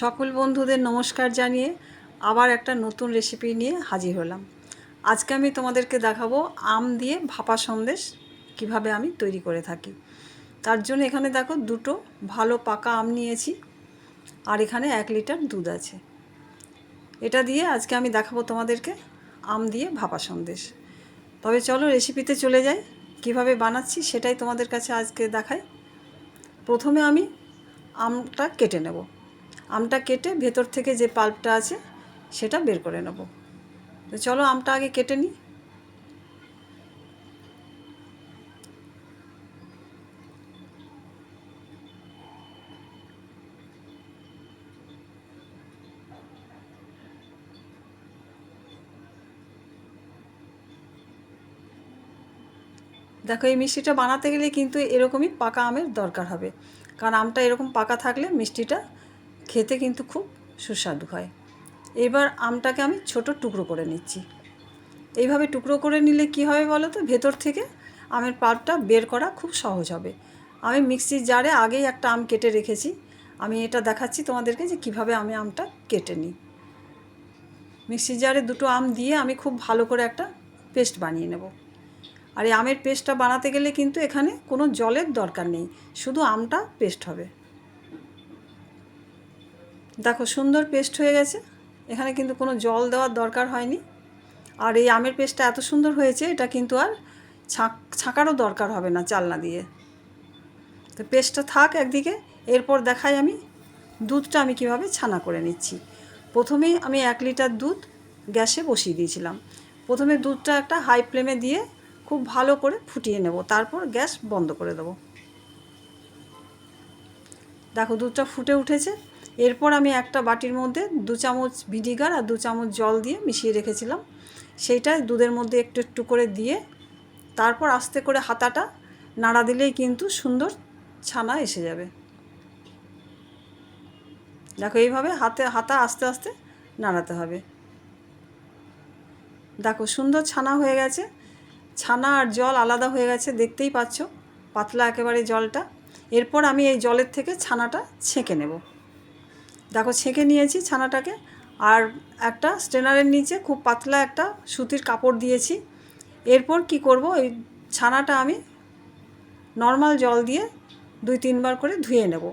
সকল বন্ধুদের নমস্কার জানিয়ে আবার একটা নতুন রেসিপি নিয়ে হাজির হলাম। আজকে আমি তোমাদেরকে দেখাবো আম দিয়ে ভাপা সন্দেশ কীভাবে আমি তৈরি করে থাকি। তার জন্য এখানে দেখো দুটো ভালো পাকা আম নিয়েছি আর এখানে এক লিটার দুধ আছে। এটা দিয়ে আজকে আমি দেখাবো তোমাদেরকে আম দিয়ে ভাপা সন্দেশ। তবে চলো রেসিপিতে চলে যাই। কীভাবে বানাচ্ছি সেটাই তোমাদের কাছে আজকে দেখাই। প্রথমে আমি আমটা কেটে নেব। আমটা কেটে ভেতর থেকে যে পাল্পটা আছে, সেটা বের করে নেব। তো চলো আমটা আগে কেটে নিই। দেখো, এই মিষ্টিটা বানাতে গেলে কিন্তু এরকমই পাকা আমের দরকার হবে। কারণ আমটা এরকম পাকা থাকলে মিষ্টিটা খেতে কিন্তু খুব সুস্বাদু হয়। এবার আমটাকে আমি ছোট টুকরো করে নিচ্ছি। এইভাবে টুকরো করে নিলে কি হবে বলো তো? ভেতর থেকে আমের পাল্পটা বের করা খুব সহজ হবে। আমি মিক্সির জারে আগেই একটা আম কেটে রেখেছি। আমি এটা দেখাচ্ছি তোমাদেরকে যে কীভাবে আমি আমটা কেটে নিই। মিক্সির জারে দুটো আম দিয়ে আমি খুব ভালো করে একটা পেস্ট বানিয়ে নেব। আর এই আমের পেস্টটা বানাতে গেলে কিন্তু এখানে কোনো জলের দরকার নেই। শুধু আমটা পেস্ট হবে। দেখো, সুন্দর পেস্ট হয়ে গেছে। এখানে কিন্তু কোনো জল দেওয়ার দরকার হয়নি। আর এই আমের পেস্টটা এত সুন্দর হয়েছে, এটা কিন্তু আর ছাঁক, ছাঁকারও দরকার হবে না চালনা দিয়ে। তো পেস্টটা থাক একদিকে, এরপর দেখাই আমি দুধটা আমি কীভাবে ছানা করে নিচ্ছি। প্রথমেই আমি এক লিটার দুধ গ্যাসে বসিয়ে দিয়েছিলাম। প্রথমে দুধটা একটা হাই ফ্লেমে দিয়ে খুব ভালো করে ফুটিয়ে নেব, তারপর গ্যাস বন্ধ করে দেবো। দেখো, দুধটা ফুটে উঠেছে। এরপর আমি একটা বাটির মধ্যে দু চামচ ভিনিগার আর দু চামচ জল দিয়ে মিশিয়ে রেখেছিলাম। সেইটা দুধের মধ্যে একটু একটু করে দিয়ে তারপর আস্তে করে হাতাটা নাড়া দিলেই কিন্তু সুন্দর ছানা এসে যাবে। দেখো এইভাবে হাতে, হাতা আস্তে আস্তে নাড়াতে হবে। দেখো সুন্দর ছানা হয়ে গেছে। ছানা আর জল আলাদা হয়ে গেছে, দেখতেই পাচ্ছ। পাতলা একেবারে জলটা। এরপর আমি এই জলের থেকে ছানাটা ছেঁকে নেব। দেখো ছেঁকে নিয়েছি ছানাটাকে, আর একটা স্ট্রেনারের নিচে খুব পাতলা একটা সুতির কাপড় দিয়েছি। এরপর কি করব এই ছানাটা আমি নর্মাল জল দিয়ে দুই তিনবার করে ধুয়ে নেব।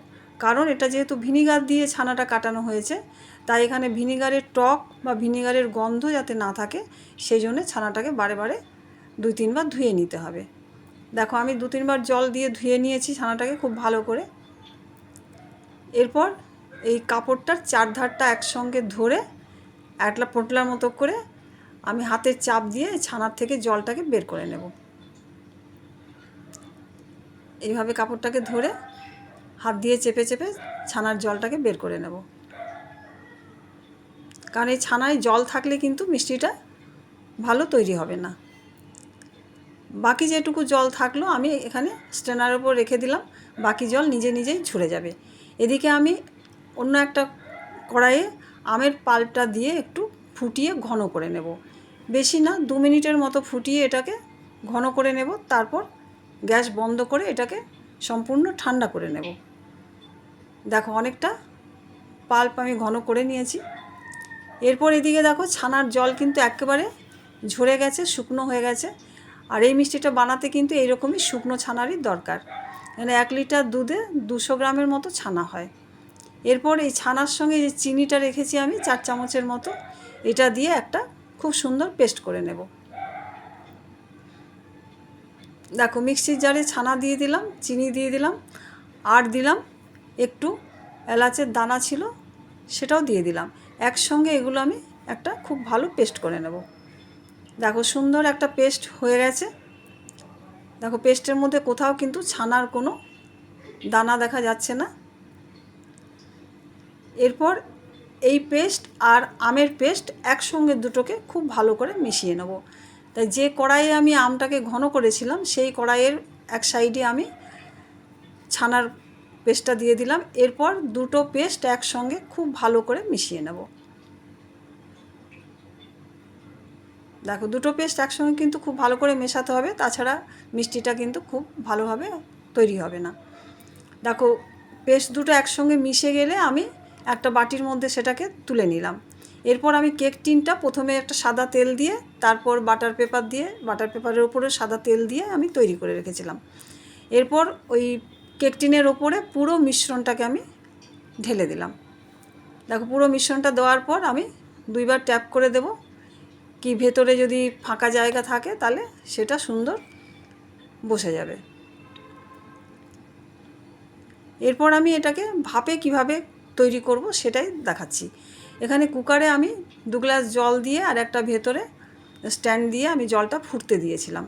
কারণ এটা যেহেতু ভিনিগার দিয়ে ছানাটা কাটানো হয়েছে, তাই এখানে ভিনিগারের টক বা ভিনিগারের গন্ধ যাতে না থাকে, সেই জন্য ছানাটাকে বারে বারে দুই তিনবার ধুয়ে নিতে হবে। দেখো আমি দু তিনবার জল দিয়ে ধুয়ে নিয়েছি ছানাটাকে খুব ভালো করে। এরপর এই কাপড়টার চার ধারটা একসঙ্গে ধরে একলা পোটলার মতো করে আমি হাতের চাপ দিয়ে ছানার থেকে জলটাকে বের করে নেব। এইভাবে কাপড়টাকে ধরে হাত দিয়ে চেপে চেপে ছানার জলটাকে বের করে নেব। কারণ এই ছানায় জল থাকলে কিন্তু মিষ্টিটা ভালো তৈরি হবে না। বাকি যেটুকু জল থাকল আমি এখানে স্ট্যান্ডার ওপর রেখে দিলাম, বাকি জল নিজে নিজেই ঝরে যাবে। এদিকে আমি অন্য একটা কড়াইয়ে আমের পাল্পটা দিয়ে একটু ফুটিয়ে ঘন করে নেব। বেশি না, দু মিনিটের মতো ফুটিয়ে এটাকে ঘন করে নেব, তারপর গ্যাস বন্ধ করে এটাকে সম্পূর্ণ ঠান্ডা করে নেব। দেখো অনেকটা পাল্প আমি ঘন করে নিয়েছি। এরপর এদিকে দেখো ছানার জল কিন্তু একেবারে ঝরে গেছে, শুকনো হয়ে গেছে। আর এই মিষ্টিটা বানাতে কিন্তু এইরকমই শুকনো ছানারই দরকার। মানে এক লিটার দুধে দুশো গ্রামের মতো ছানা হয়। এরপর এই ছানার সঙ্গে যে চিনিটা রেখেছি আমি, চার চামচের মতো, এটা দিয়ে একটা খুব সুন্দর পেস্ট করে নেব। দেখো, মিক্সির জারে ছানা দিয়ে দিলাম, চিনি দিয়ে দিলাম, আর দিলাম, একটু এলাচের দানা ছিল, সেটাও দিয়ে দিলাম। একসঙ্গে এগুলো আমি একটা খুব ভালো পেস্ট করে নেব। দেখো, সুন্দর একটা পেস্ট হয়ে গেছে। দেখো, পেস্টের মধ্যে কোথাও কিন্তু ছানার কোনো দানা দেখা যাচ্ছে না। এরপর এই পেস্ট আর আমের পেস্ট একসঙ্গে দুটোকে খুব ভালো করে মিশিয়ে নেব। তাই যে কড়াইয়ে আমি আমটাকে ঘন করেছিলাম, সেই কড়াইয়ের এক সাইডে আমি ছানার পেস্টটা দিয়ে দিলাম। এরপর দুটো পেস্ট একসঙ্গে খুব ভালো করে মিশিয়ে নেব। দেখো, দুটো পেস্ট একসঙ্গে কিন্তু খুব ভালো করে মেশাতে হবে, তাছাড়া মিষ্টিটা কিন্তু খুব ভালোভাবে তৈরি হবে না। দেখো, পেস্ট দুটো একসঙ্গে মিশে গেলে আমি একটা বাটির মধ্যে সেটাকে তুলে নিলাম। এরপর আমি কেক টিনটা প্রথমে একটা সাদা তেল দিয়ে, তারপর বাটার পেপার দিয়ে, বাটার পেপারের উপরে সাদা তেল দিয়ে আমি তৈরি করে রেখেছিলাম। এরপর ওই কেক টিনের ওপরে পুরো মিশ্রণটাকে আমি ঢেলে দিলাম। দেখো, পুরো মিশ্রণটা দেওয়ার পর আমি দুইবার ট্যাপ করে দেব। কি ভেতরে যদি ফাঁকা জায়গা থাকে তাহলে সেটা সুন্দর বসে যাবে। এরপর আমি এটাকে ভাপে কীভাবে তৈরি করব, সেটাই দেখাচ্ছি। এখানে কুকারে আমি দু গ্লাস জল দিয়ে আর একটা ভেতরে স্ট্যান্ড দিয়ে আমি জলটা ফুটতে দিয়েছিলাম।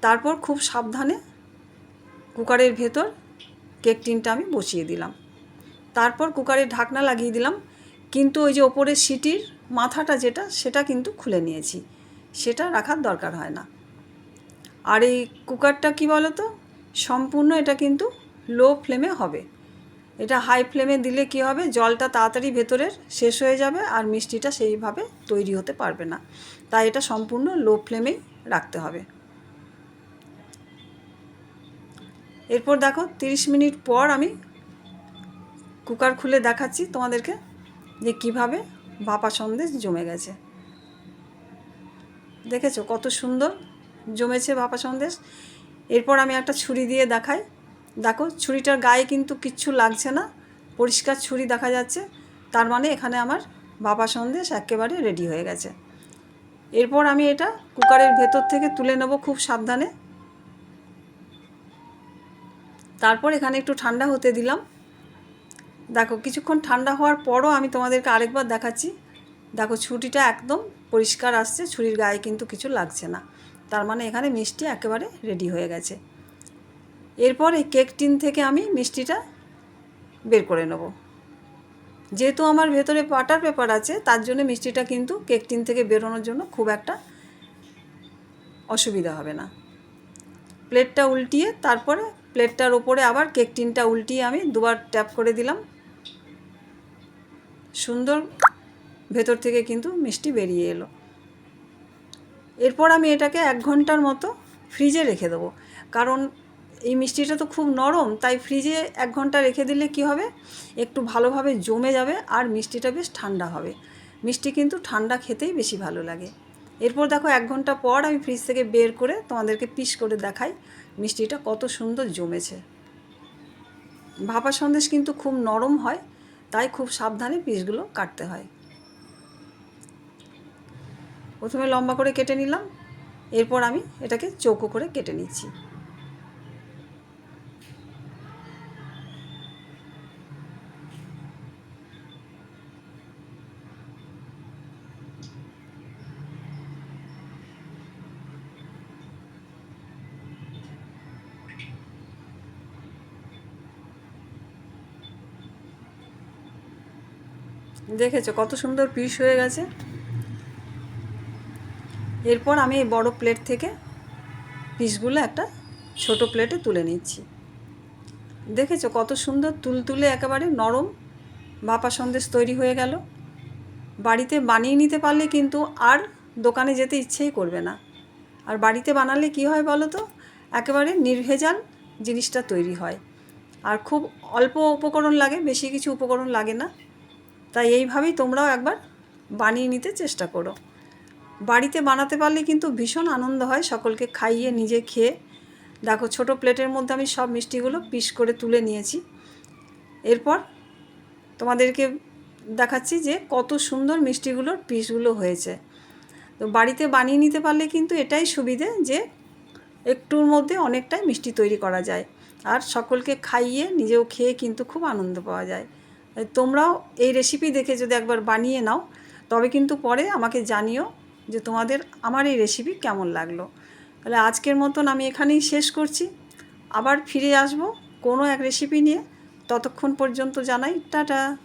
তারপর খুব সাবধানে কুকারের ভেতর কেক টিনটা আমি বসিয়ে দিলাম। তারপর কুকারের ঢাকনা লাগিয়ে দিলাম, কিন্তু ওই যে ওপরের সিটির মাথাটা যেটা, সেটা কিন্তু খুলে নিয়েছি। সেটা রাখার দরকার হয় না। আর এই কুকারটা কি বলো তো সম্পূর্ণ এটা কিন্তু লো ফ্লেমে হবে। এটা হাই ফ্লেমে দিলে কি হবে? জলটা তাড়াতাড়ি ভেতরের শেষ হয়ে যাবে আর মিষ্টিটা সেইভাবে তৈরি হতে পারবে না। তাই এটা সম্পূর্ণ লো ফ্লেমেই রাখতে হবে। এরপর দেখো, তিরিশ মিনিট পর আমি কুকার খুলে দেখাচ্ছি তোমাদেরকে যে কীভাবে ভাপা সন্দেশ জমে গেছে। দেখেছ কত সুন্দর জমেছে ভাপা সন্দেশ? এরপর আমি একটা ছুরি দিয়ে দেখাই। দেখো, ছুরিটার গায়ে কিন্তু কিচ্ছু লাগছে না। পরিষ্কার ছুরি দেখা যাচ্ছে। তার মানে এখানে আমার বাবা সন্দেশ একেবারে রেডি হয়ে গেছে। এরপর আমি এটা কুকারের ভেতর থেকে তুলে নেব খুব সাবধানে। তারপর এখানে একটু ঠান্ডা হতে দিলাম। দেখো, কিছুক্ষণ ঠান্ডা হওয়ার পরও আমি তোমাদেরকে আরেকবার দেখাচ্ছি। দেখো, ছুরিটা একদম পরিষ্কার আসছে, ছুরির গায়ে কিন্তু কিছু লাগছে না। তার মানে এখানে মিষ্টি একেবারে রেডি হয়ে গেছে। এরপর এই কেক টিন থেকে আমি মিষ্টিটা বের করে নেব। যেহেতু আমার ভেতরে বাটার পেপার আছে, তার জন্য মিষ্টিটা কিন্তু কেক টিন থেকে বেরোনোর জন্য খুব একটা অসুবিধা হবে না। প্লেটটা উল্টিয়ে তারপরে প্লেটটার ওপরে আবার কেক টিনটা উল্টিয়ে আমি দুবার ট্যাপ করে দিলাম। সুন্দর ভেতর থেকে কিন্তু মিষ্টি বেরিয়ে এলো। এরপর আমি এটাকে এক ঘণ্টার মতো ফ্রিজে রেখে দেবো। কারণ এই মিষ্টিটা তো খুব নরম, তাই ফ্রিজে এক ঘণ্টা রেখে দিলে কি হবে? একটু ভালোভাবে জমে যাবে আর মিষ্টিটা বেশ ঠান্ডা হবে। মিষ্টি কিন্তু ঠান্ডা খেতেই বেশি ভালো লাগে। এরপর দেখো এক ঘণ্টা পর আমি ফ্রিজ থেকে বের করে তোমাদেরকে পিস করে দেখাই মিষ্টিটা কত সুন্দর জমেছে। ভাপা সন্দেশ কিন্তু খুব নরম হয়, তাই খুব সাবধানে পিসগুলো কাটতে হয়। প্রথমে লম্বা করে কেটে নিলাম, এরপর আমি এটাকে চৌকো করে কেটে নিচ্ছি। দেখেছ কত সুন্দর পিস হয়ে গেছে। এরপর আমি এই বড় প্লেট থেকে পিসগুলো একটা ছোট প্লেটে তুলে নিচ্ছি। দেখেছ কত সুন্দর তুলতুলে একেবারে নরম ভাপা সন্দেশ তৈরি হয়ে গেল। বাড়িতে বানিয়ে নিতে পারলে কিন্তু আর দোকানে যেতে ইচ্ছেই করবে না। আর বাড়িতে বানালে কি হয় বলো তো? একেবারে নির্ভেজাল জিনিসটা তৈরি হয়। আর খুব অল্প উপকরণ লাগে, বেশি কিছু উপকরণ লাগে না। তাই এইভাবেই তোমরাও একবার বানিয়ে নিতে চেষ্টা করো। বাড়িতে বানাতে পারলে কিন্তু ভীষণ আনন্দ হয় সকলকে খাইয়ে, নিজে খেয়ে। দেখো, ছোট প্লেটের মধ্যে আমি সব মিষ্টিগুলো পিস করে তুলে নিয়েছি। এরপর তোমাদেরকে দেখাচ্ছি যে কত সুন্দর মিষ্টিগুলোর পিসগুলো হয়েছে। তো বাড়িতে বানিয়ে নিতে পারলে কিন্তু এটাই সুবিধে যে একটুর মধ্যে অনেকটাই মিষ্টি তৈরি করা যায়। আর সকলকে খাইয়ে, নিজেও খেয়ে কিন্তু খুব আনন্দ পাওয়া যায়। তোমরাও এই রেসিপি দেখে যদি একবার বানিয়ে নাও, তবে কিন্তু পরে আমাকে জানিও যে তোমাদের আমার এই রেসিপি কেমন লাগল। তাহলে আজকের মতন আমি এখানেই শেষ করছি। আবার ফিরে আসব কোনো এক রেসিপি নিয়ে। ততক্ষণ পর্যন্ত জানাই, টাটা!